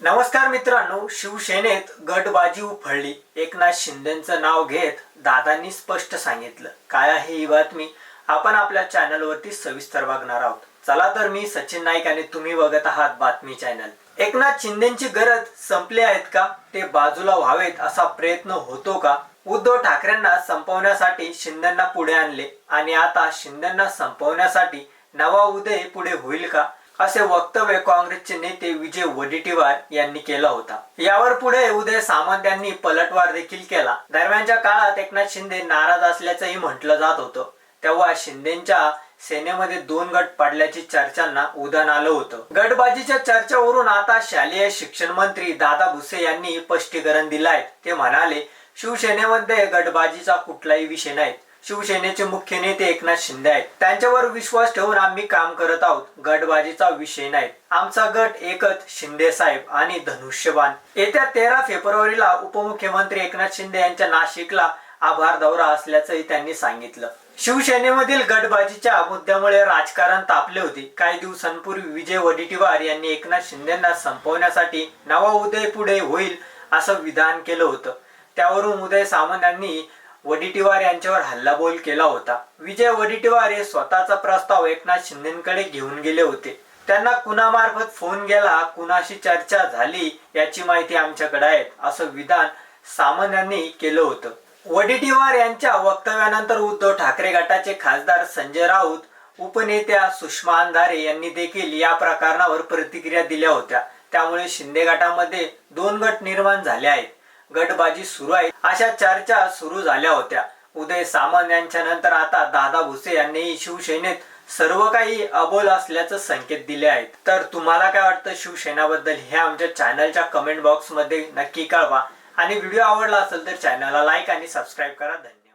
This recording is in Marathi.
नमस्कार मित्रांनो शिवसेनेत गटबाजी उफळली. एकनाथ शिंदेचं नाव घेत दादांनी स्पष्ट सांगितलं. काय आहे ही बातमी? आपण आपल्या चॅनलवरती सविस्तर बघणार आहोत. चला तर मी सचिन नाईक आणि तुम्ही बघत आहात बातमी चॅनल. एकनाथ शिंदेची गरज संपली आहेत का? ते बाजूला व्हावेत असा प्रयत्न होतो का? उद्धव ठाकरेंना संपवण्यासाठी शिंदेना पुढे आणले. आणि आता शिंदेना संपवण्यासाठी नवा उदय पुढे होईल का? असे वक्तव्य काँग्रेसचे नेते विजय वडेट्टीवार यांनी केला होता. यावर पुढे उदय सामंत यांनी पलटवार देखील केला. दरम्यानच्या काळात एकनाथ शिंदे नाराज असल्याचंही म्हटलं जात होतं. तेव्हा शिंदेच्या सेनेमध्ये दोन गट पडल्याची चर्चांना उदाहरण आलं होतं. गटबाजीच्या चर्चेवरून आता शालेय शिक्षण मंत्री दादा भुसे यांनी स्पष्टीकरण दिलं आहे ते म्हणाले शिवसेनेमध्ये गटबाजीचा कुठलाही विषय नाही. शिवसेनेचे मुख्य नेते एकनाथ शिंदे आहेत. त्यांच्यावर विश्वास ठेवून आम्ही काम करत आहोत. गटबाजीचा विषय नाही. आमचा गट एकच शिंदे साहेब आणि धनुष्यबाण. येत्या तेरा फेब्रुवारीला उपमुख्यमंत्री एकनाथ शिंदे यांच्या नाशिकला आभार दौरा असल्याचंही त्यांनी सांगितलं. शिवसेनेमधील गटबाजीच्या मुद्द्यामुळे राजकारण तापले होते. काही दिवसांपूर्वी विजय वडेट्टीवार यांनी एकनाथ शिंदेना संपवण्यासाठी नवा उदय पुढे होईल असं विधान केलं होतं. त्यावरून उदय सामंत यांनी वडेट्टीवार यांच्यावर हल्लाबोल केला होता. विजय वडेट्टीवार हे स्वतःचा प्रस्ताव एकनाथ शिंदेकडे घेऊन गेले होते. त्यांना कुणामार्फत फोन गेला कुणाशी चर्चा झाली याची माहिती आमच्याकडे आहे असं विधान सामंत यांनी केलं होतं. वडेट्टीवार यांच्या वक्तव्यानंतर उद्धव ठाकरे गटाचे खासदार संजय राऊत उपनेत्या सुषमा अंधारे यांनी देखील या प्रकरणावर प्रतिक्रिया दिल्या होत्या. त्यामुळे शिंदे गटामध्ये दोन गट निर्माण झाले आहेत. गटबाजी सुरू आहे. अशा चर्चा सुरू झाल्या होत्या. उदय सामंत यांच्या नंतर आता दादा भुसे यांनीही शिवसेनेत सर्व काही अबोल असल्याचं संकेत दिले आहेत. तर तुम्हाला काय वाटतं शिवसेनाबद्दल हे आमच्या चॅनलच्या कमेंट बॉक्समध्ये नक्की कळवा. आणि व्हिडिओ आवडला असेल तर चॅनलला लाईक आणि सबस्क्राईब करा. धन्यवाद.